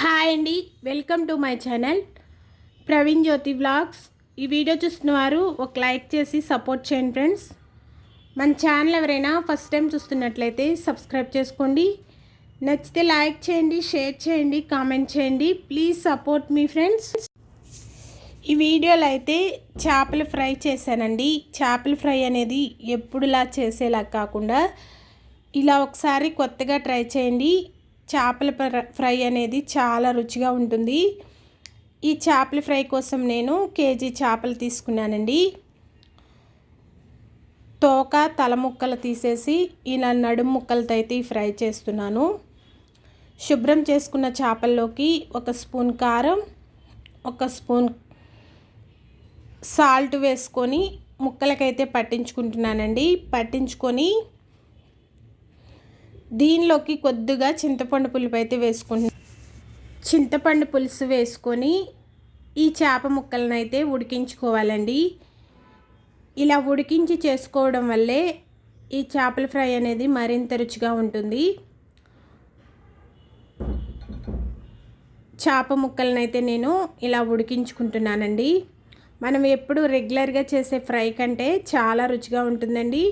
Hi అండి. Welcome to my channel Praveen Jyothi vlogs. ఈ video చూస్తున్న వారు ఒక లైక్ చేసి సపోర్ట్ చేయండి ఫ్రెండ్స్. మన ఛానల్ ఎవరైనా ఫస్ట్ టైం చూస్తున్నట్లయితే సబ్స్క్రైబ్ చేసుకోండి. నచ్చితే లైక్ చేయండి షేర్ చేయండి కామెంట్ చేయండి. ప్లీజ్ సపోర్ట్ మీ ఫ్రెండ్స్. ఈ వీడియోలో అయితే చేపలు ఫ్రై చేశానండి. చేపల ఫ్రై అనేది ఎప్పుడులా చేసేలా కాకుండా ఇలా ఒకసారి కొత్తగా ట్రై చేయండి. చేపల ఫ్రై అనేది చాలా రుచిగా ఉంటుంది. ఈ చేపల ఫ్రై కోసం నేను కేజీ చేపలు తీసుకున్నానండి. తోక తల ముక్కలు తీసేసి ఇలా నడుము ముక్కలతో అయితే ఫ్రై చేస్తున్నాను. శుభ్రం చేసుకున్న చేపల్లోకి ఒక స్పూన్ కారం ఒక స్పూన్ సాల్ట్ వేసుకొని ముక్కలకైతే పట్టించుకుంటున్నానండి. పట్టించుకొని దీనిలోకి కొద్దిగా చింతపండు పులుపు అయితే వేసుకుంటున్నాను చింతపండు పులుసు వేసుకొని ఈ చేప ముక్కలను అయితే ఉడికించుకోవాలండి. ఇలా ఉడికించి చేసుకోవడం వల్లే ఈ చేపల ఫ్రై అనేది మరింత రుచిగా ఉంటుంది. చేప ముక్కలను అయితే నేను ఇలా ఉడికించుకుంటున్నానండి. మనం ఎప్పుడు రెగ్యులర్గా చేసే ఫ్రై కంటే చాలా రుచిగా ఉంటుందండి.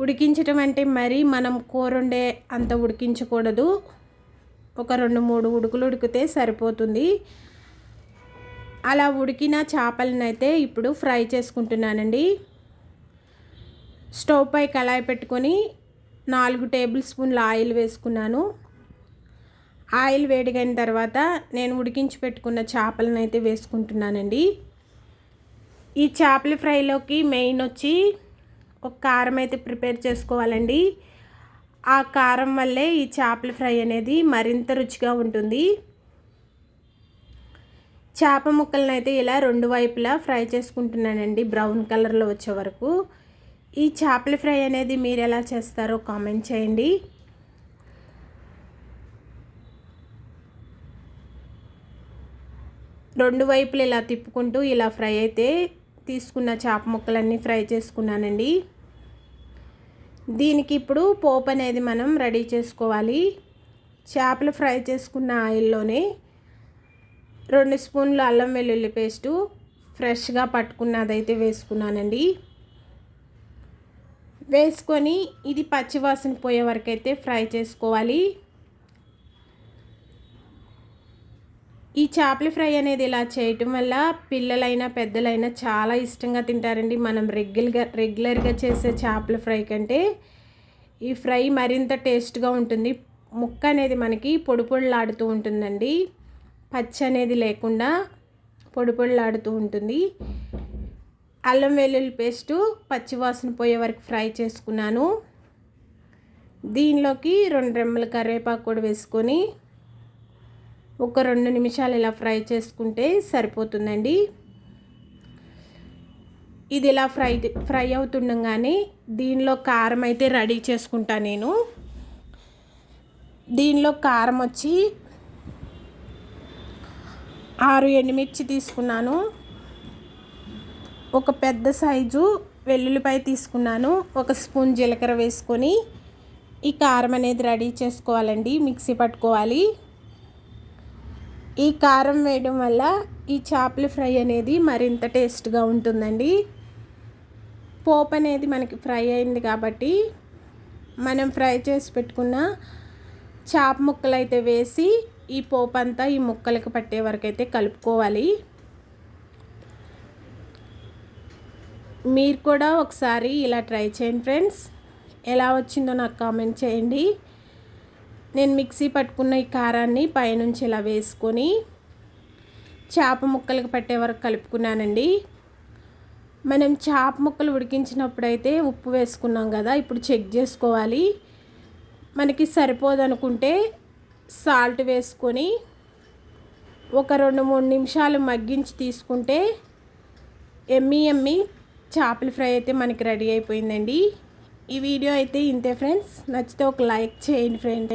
ఉడికించటం అంటే మరీ మనం కూర వండే అంత ఉడికించకూడదు. ఒక రెండు మూడు ఉడుకులు ఉడికితే సరిపోతుంది. అలా ఉడికిన చేపలనైతే అయితే ఇప్పుడు ఫ్రై చేసుకుంటున్నానండి. స్టవ్ పై కళాయి పెట్టుకొని నాలుగు టేబుల్ స్పూన్ల ఆయిల్ వేసుకున్నాను. ఆయిల్ వేడిగైన తర్వాత నేను ఉడికించి పెట్టుకున్న చేపలను అయితే వేసుకుంటున్నానండి. ఈ చేపల ఫ్రైలోకి మెయిన్ వచ్చి ఒక కారం అయితే ప్రిపేర్ చేసుకోవాలండి. ఆ కారం వల్లే ఈ చేపల ఫ్రై అనేది మరింత రుచిగా ఉంటుంది. చేప ముక్కలను అయితే ఇలా రెండు వైపులా ఫ్రై చేసుకుంటున్నానండి బ్రౌన్ కలర్లో వచ్చే వరకు. ఈ చేపల ఫ్రై అనేది మీరు ఎలా చేస్తారో కామెంట్ చేయండి. రెండు వైపులు ఇలా తిప్పుకుంటూ ఇలా ఫ్రై అయితే తీసుకున్న చేప ముక్కలన్నీ ఫ్రై చేసుకున్నానండి. దీనికి ఇప్పుడు పోపు అనేది మనం రెడీ చేసుకోవాలి. చేపలు ఫ్రై చేసుకున్న ఆయిల్లోనే రెండు స్పూన్లు అల్లం వెల్లుల్లి పేస్టు ఫ్రెష్గా పట్టుకున్నదైతే వేసుకున్నానండి. వేసుకొని ఇది పచ్చివాసన పోయే వరకు అయితే ఫ్రై చేసుకోవాలి. ఈ చేపల ఫ్రై అనేది ఇలా చేయటం వల్ల పిల్లలైనా పెద్దలైనా చాలా ఇష్టంగా తింటారండి. మనం రెగ్యులర్గా రెగ్యులర్గా చేసే చేపల ఫ్రై కంటే ఈ ఫ్రై మరింత టేస్ట్గా ఉంటుంది. ముక్క అనేది మనకి పొడి పొడిలాడుతూ ఉంటుందండి. పచ్చి అనేది లేకుండా పొడి పొడిలాడుతూ ఉంటుంది. అల్లం వెల్లుల్లి పేస్టు పచ్చివాసన పోయే వరకు ఫ్రై చేసుకున్నాను. దీనిలోకి రెండు రెమ్మల కరివేపాకు కూడా వేసుకొని ఒక రెండు నిమిషాలు ఇలా ఫ్రై చేసుకుంటే సరిపోతుందండి. ఇది ఇలా ఫ్రై ఫ్రై అవుతుండగానే దీనిలో కారం అయితే రెడీ చేసుకుంటా నేను. దీనిలో కారం వచ్చి ఆరు ఎండుమిర్చి తీసుకున్నాను. ఒక పెద్ద సైజు వెల్లుల్లిపాయ తీసుకున్నాను. ఒక స్పూన్ జీలకర్ర వేసుకొని ఈ కారం అనేది రెడీ చేసుకోవాలండి మిక్సీ పట్టుకోవాలి. ఈ కారం వేయడం వల్ల ఈ చేపల ఫ్రై అనేది మరింత టేస్ట్గా ఉంటుందండి. పోపు అనేది మనకి ఫ్రై అయింది కాబట్టి మనం ఫ్రై చేసి పెట్టుకున్న చేప ముక్కలు అయితే వేసి ఈ పోపు అంతా ఈ ముక్కలకు పట్టే వరకు అయితే కలుపుకోవాలి. మీరు కూడా ఒకసారి ఇలా ట్రై చేయండి ఫ్రెండ్స్. ఎలా వచ్చిందో నాకు కామెంట్ చేయండి. నేను మిక్సీ పట్టుకున్న ఈ కారాన్ని పైనుంచి ఇలా వేసుకొని చేప ముక్కలకు పట్టే వరకు కలుపుకున్నానండి. మనం చేప ముక్కలు ఉడికించినప్పుడు అయితే ఉప్పు వేసుకున్నాం కదా ఇప్పుడు చెక్ చేసుకోవాలి. మనకి సరిపోదనుకుంటే సాల్ట్ వేసుకొని ఒక రెండు మూడు నిమిషాలు మగ్గించి తీసుకుంటే ఎమ్మి ఎమ్మి చేపల ఫ్రై అయితే మనకి రెడీ అయిపోయిందండి. ఈ వీడియో అయితే ఇంతే ఫ్రెండ్స్. నచ్చితే ఒక లైక్ చేయండి ఫ్రెండ్.